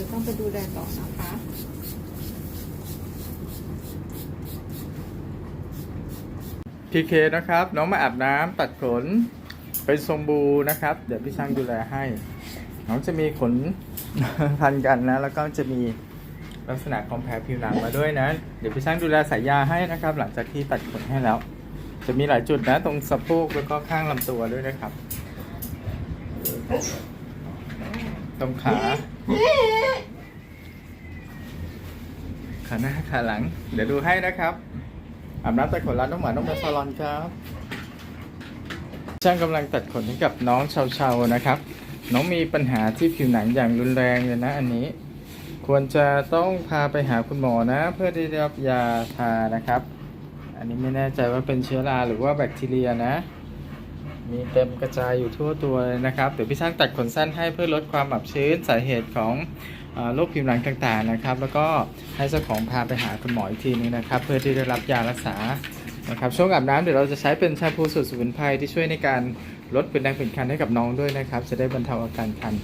จะต้องไปดูแลต่อนะคะพีเคนะครับ น้องมาอาบน้ำตัดขนเป็นทรงบูนะครับ เดี๋ยวพี่ช่างดูแลให้ น้องจะมีขนพันกันนะ แล้วก็จะมีลักษณะของแผลผิวหนังมาด้วยนะ เดี๋ยวพี่ช่างดูแลสายยาให้นะครับ หลังจากที่ตัดขนให้แล้ว จะมีหลายจุดนะ ตรงสะโพกแล้วก็ข้างลำตัวด้วยนะครับ ตรงขา ขาหน้าขาหลัง เดี๋ยวดูให้นะครับอาบน้ำตัดขนร้านน้องหมาน้องแมวซาลอนครับ ช่างกำลังตัดขนให้กับน้องเชาๆนะครับ น้องมีปัญหาที่ผิวหนังอย่างรุนแรงเลยนะอันนี้ ควรจะต้องพาไปหาคุณหมอนะ เพื่อที่จะรับยาทานะครับ อันนี้ไม่แน่ใจว่าเป็นเชื้อราหรือว่าแบคทีเรียนะ มีเต็มกระจายอยู่ทั่วตัวเลยนะครับ เดี๋ยวพี่ช่างตัดขนสั้นให้เพื่อลดความอับชื้นสาเหตุของโรคผิวหนังต่างๆนะครับ แล้วก็ให้เจ้าของพาไปหาคุณหมออีกทีนึงนะครับ เพื่อที่จะรับยารักษานะครับช่วงอาบน้ำเดี๋ยวเราจะใช้เป็นแชมพูสูตรสมุนไพรที่ช่วยในการลดเป็นแดงเป็นคันให้กับน้องด้วยนะครับ จะได้บรรเทาอาการคัน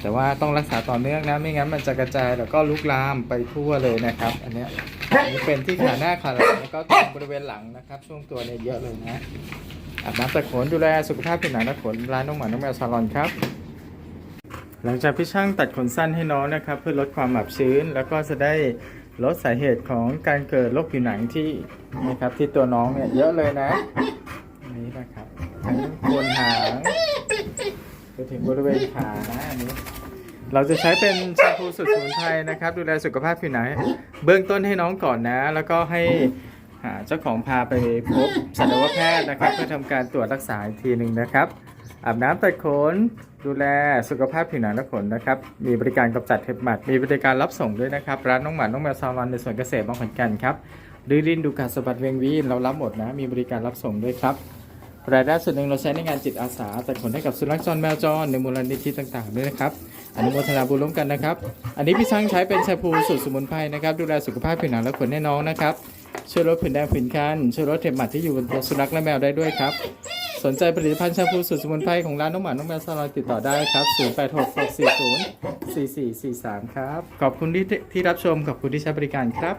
แต่ว่าต้องรักษาต่อเนื่องนะไม่งั้นมันจะกระจายแล้วก็ลุกลามไปทั่วเลยนะครับ อันนี้อันนี้เป็นที่ขาหน้าขาหลังแล้วก็ตรงบริเวณหลังนะครับ ช่วงตัวเนี่ยเยอะเลยนะ อาบน้ำตัดขนดูแลสุขภาพผิวหนังและขนร้านน้องหมาน้องแมวซาลอนครับ หลังจากพี่ช่างตัดขนสั้นให้น้องนะครับ เพื่อลดความอับชื้น แล้วก็จะได้ลดสาเหตุของการเกิดโรคผิวหนังที่นะครับที่ตัวน้องเนี่ยเยอะเลยนะนนี้นะครับทั้งโคนหางไปถึงบริเวณขานะอันนี้เราจะใช้เป็นแชมพูสูตรสมุนไพรนะครับ ดูแลสุขภาพผิวหนังเบื้องต้นให้น้องก่อนนะ แล้วก็ให้ เจ้าของพาไปพบสัตวแพทย์นะครับ เพื่อทำการตรวจรักษาอีกทีหนึ่งนะครับ อาบน้ำตัดขนดูแลสุขภาพผิวหนังและขนนะครับ มีบริการกำจัดเห็บหมัด มีบริการรับส่งด้วยนะครับ ร้านน้องหมาน้องแมวซาลอนในสวนเกษตรบางขอนแก่นครับดื้อดินดูการสะบัดเวงวีนเรารับหมดนะ มีบริการรับส่งด้วยครับรายได้ส่วนหนึ่งเราใช้ในงานจิตอาสาตัดขนให้กับสุนัขจรแมวจรในมูลนิธิต่างๆด้วยนะครับอนุโมทนาบุญร่วมกันนะครับ อันนี้พี่ช่างใช้เป็นแชมพูสูตรสมุนไพรนะครับ ดูแลสุขภาพผิวหนังและขนให้น้องนะครับ ช่วยลดผื่นแดงผื่นคันช่วยลดเห็บหมัดที่อยู่บนตัวสุนัขและแมวได้ด้วยครับ สนใจผลิตภัณฑ์แชมพูสูตรสมุนไพรของร้านน้องหมา น้องแมวซาลอนติดต่อได้ครับ0866404443 ครับ ขอบคุณที่ที่รับชมขอบคุณที่ใช้บริการครับ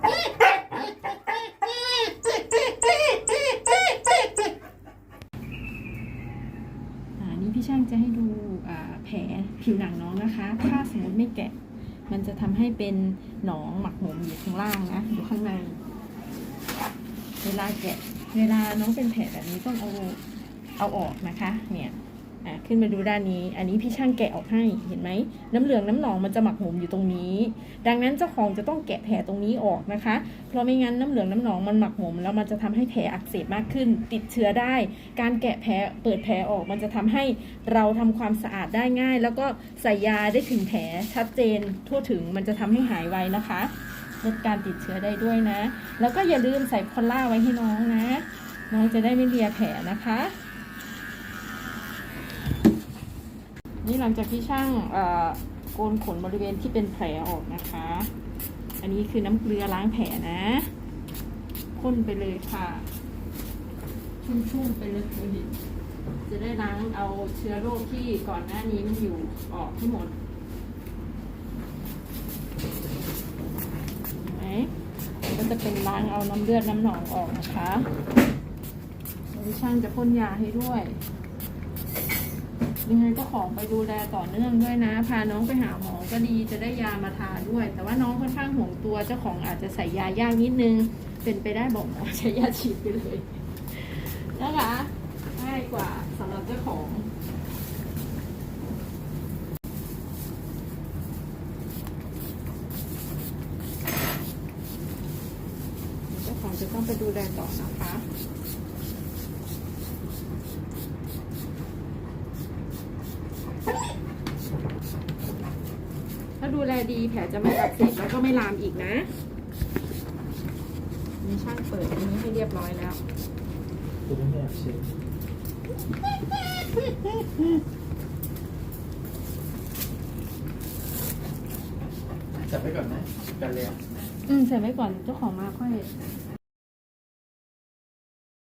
อ่านี่พี่ช่างจะให้ดูแผลผิวหนังน้องนะคะ ถ้าสมมติไม่แกะ มันจะทำให้เป็นหนองหมักหมมอยู่ข้างล่างนะอยู่ข้างใน เวลาแกะเวลาน้องเป็นแผลแบบนี้ต้องเอาเอาออกนะคะ เนี่ยขึ้นมาดูด้านนี้ อันนี้พี่ช่างแกะออกให้ เห็นไหม น้ำเหลืองน้ำหนองมันจะหมักหมมอยู่ตรงนี้ ดังนั้นเจ้าของจะต้องแกะแผลตรงนี้ออกนะคะ เพราะไม่งั้นน้ำเหลืองน้ำหนองมันหมักหมมแล้วมันจะทำให้แผลอักเสบมากขึ้น ติดเชื้อได้ การแกะแผลเปิดแผลออกมันจะทำให้เราทำความสะอาดได้ง่าย แล้วก็ใส่ยาได้ถึงแผลชัดเจนทั่วถึงมันจะทำให้หายไวนะคะ ลดการติดเชื้อได้ด้วยนะ แล้วก็อย่าลืมใส่พอลล่าไว้ให้น้องนะ น้องจะได้ไม่เลียแผลนะคะ นี่หลังจากที่ช่างเอ่อโกนขนบริเวณที่เป็นแผลออกนะคะ อันนี้คือน้ำเกลือล้างแผลนะพ่นไปเลยค่ะชุ่มๆไปเลยจะได้ล้างเอาเชื้อโรคที่ก่อนหน้านี้มันอยู่ออกทั้หมดเห็นไหมก็ จะเป็นล้างเอาน้ำเลือดน้ำหนองออกนะคะแล้วช่างจะพ่นยาให้ด้วย ยังไงเจ้าของไปดูแลต่อเนื่องด้วยนะ พาน้องไปหาหมอก็ดีจะได้ยามาทาด้วย แต่ว่าน้องค่อนข้างห่วงตัวเจ้าของอาจจะใส่ยายากนิดนึง เป็นไปได้บอกหมอใช้ยาฉีดไปเลยนะคะง่ายกว่าสำหรับเจ้าของ เจ้าของจะ ต้องไปดูแลต่อนะคะถ้าดูแลดีแผลจะไม่อักเสบแล้วก็ไม่ลามอีกนะ มีช่างเปิดอันนี้ให้เรียบร้อยแล้วจับไปก่อนนะกันเลยอืมใส่ไว้ก่อนเจ้าของมาค่อย